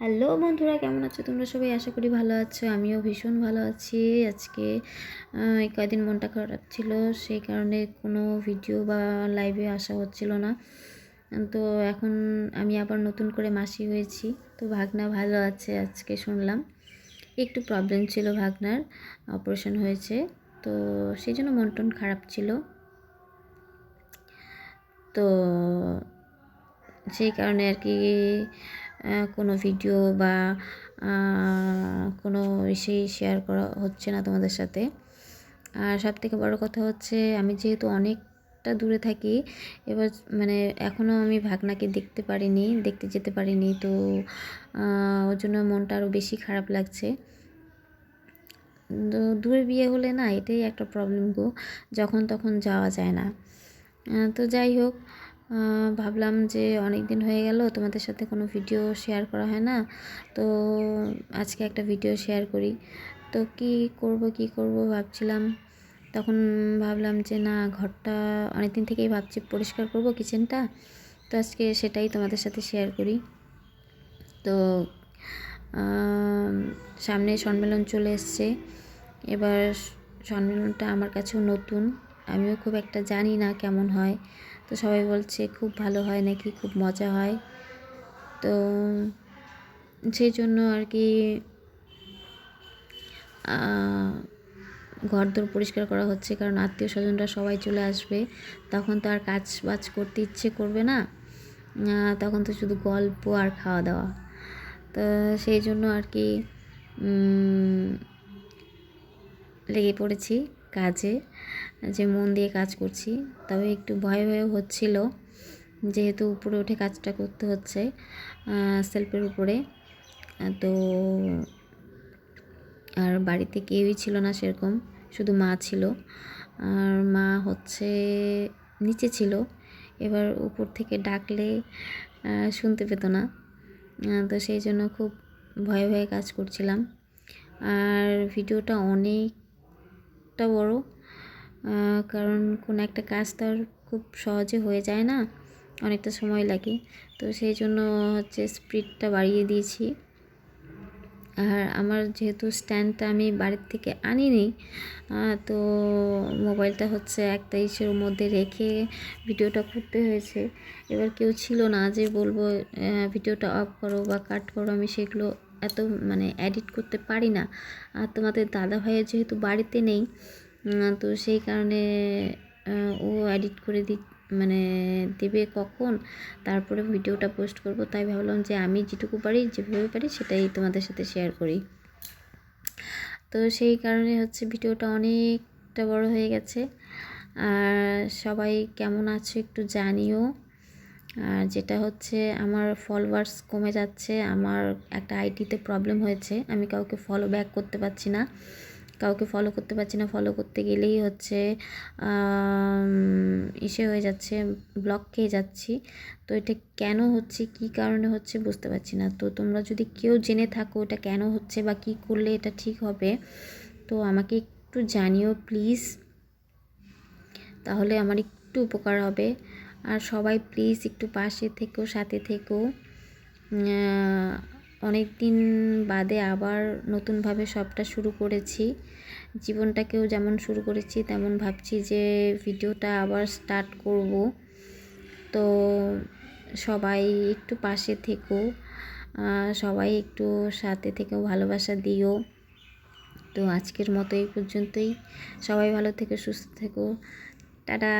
Hello বন্ধুরা, কেমন আছো? তোমরা সবাই আশা করি ভালো আছো, আমিও ভীষণ ভালো আছি। আজকে এই কয়দিন মনটা খারাপ ছিল, সেই কারণে কোনো ভিডিও বা লাইভে আসা হচ্ছিল না। তো এখন আমি আবার নতুন করে মাসি হয়েছি, তো ভাগনা ভালো আছে আজকে শুনলাম। একটু প্রবলেম ছিল ভাগনার অপারেশন হয়েছে, তো সেই জন্য মন টন খারাপ ছিল। তো সেই কারণে আর কি কোনো ভিডিও বা কোনো ইসেই শেয়ার করা হচ্ছে না তোমাদের সাথে। আর সব থেকে বড়ো কথা হচ্ছে, আমি যেহেতু অনেকটা দূরে থাকি, এবার মানে এখনও আমি ভাগনাকে দেখতে পারিনি, দেখতে যেতে পারিনি, তো ওর জন্য মনটা আরও বেশি খারাপ লাগছে। তো দূরে বিয়ে হলে না, এটাই একটা প্রবলেম গো, যখন তখন যাওয়া যায় না। তো যাই হোক ভাবলাম যে অনেক দিন হয়ে গেল, তোমাদের সাথে কোনো ভিডিও শেয়ার করা হয় না। তো আজকে একটা ভিডিও শেয়ার করি। তো কি করব কি করব ভাবছিলাম। তখন ভাবলাম যে না, ঘরটা অনেক দিন থেকেই ভাবছি পরিষ্কার করব কিচেনটা তো আজকে সেটাই তোমাদের সাথে শেয়ার করি। তো সামনে সম্মেলন চলে এসছে। এবার সম্মেলনটা আমার কাছেও নতুন। আমিও খুব একটা জানি না কেমন হয়। তো সবাই বলছে, খুব ভালো হয় নাকি? খুব মজা হয়। তো সেই জন্য আর কি ঘর দোর পরিষ্কার করা হচ্ছে। কারণ আত্মীয় স্বজনরা সবাই চলে আসবে। তখন তো আর কাজ বাজ করতে ইচ্ছে করবে না। তখন তো শুধু গল্প আর খাওয়া দাওয়া। তো সেই জন্য আর কি লেগে পড়েছি কাজে। যে মন দিয়ে কাজ করছি। তবে একটু ভয় ভয়ও হচ্ছিল, যেহেতু উপরে উঠে কাজটা করতে হচ্ছে সেলফের উপরে। তো আর বাড়িতে কেউই ছিল না সেরকম, শুধু মা ছিল। আর মা হচ্ছে নিচে ছিল, এবার উপর থেকে ডাকলে শুনতে পেত না। তো সেই জন্য খুব ভয়ে ভয়ে কাজ করছিলাম। আর ভিডিওটা অনেকটা বড় কারণ কোনো একটা কাজ তো আর খুব সহজে হয়ে যায় না, অনেকটা সময় লাগে। তো সেই জন্য হচ্ছে স্পিডটা বাড়িয়ে দিয়েছি। আর আমার যেহেতু স্ট্যান্ডটা আমি বাড়ির থেকে আনিনি তো মোবাইলটা হচ্ছে একটা ইসের মধ্যে রেখে ভিডিওটা করতে হয়েছে। এবার কেউ ছিল না যে বলব ভিডিওটা অফ করো বা কাট করো, আমি সেগুলো এত মানে এডিট করতে পারি না। আর তোমাদের দাদা ভাইয়ের যেহেতু বাড়িতে নেই তো সেই কারণে ও এডিট করে দি মানে দেবে কখন, তারপরে ভিডিওটা পোস্ট করব। তাই ভাবলাম যে আমি যেটুকু পারি, যেভাবে পারি, সেটাই তোমাদের সাথে শেয়ার করি। তো সেই কারণে হচ্ছে ভিডিওটা অনেকটা বড় হয়ে গেছে। আর সবাই কেমন আছো একটু জানিও। আর যেটা হচ্ছে, আমার ফলোয়ার্স কমে যাচ্ছে, আমার একটা আইডিতে প্রবলেম হয়েছে, আমি কাউকে ফলো ব্যাক করতে পারছি না। কাউকে ফলো করতে পারছি না ফলো করতে গেলেই হচ্ছে ইসে হয়ে যাচ্ছে ব্লক খেয়ে যাচ্ছি। তো এটা কেন হচ্ছে, কি কারণে হচ্ছে বুঝতে পারছি না। তো তোমরা যদি কেউ জেনে থাকো এটা কেন হচ্ছে বা কি করলে এটা ঠিক হবে, তো আমাকে একটু জানিও প্লিজ তাহলে আমার একটু উপকার হবে। আর সবাই প্লিজ একটু পাশে থেকো, সাথে থেকো। অনেক দিন বাদে আবার নতুনভাবে সবটা শুরু করেছি। জীবনটাকেও যেমন শুরু করেছি, তেমন ভাবছি যে ভিডিওটা আবার স্টার্ট করব। তো সবাই একটু পাশে থেকো সবাই একটু সাথে থেকেও ভালোবাসা দিও। তো আজকের মতো এই পর্যন্তই। সবাই ভালো থেকো সুস্থ থেকো। টাটা!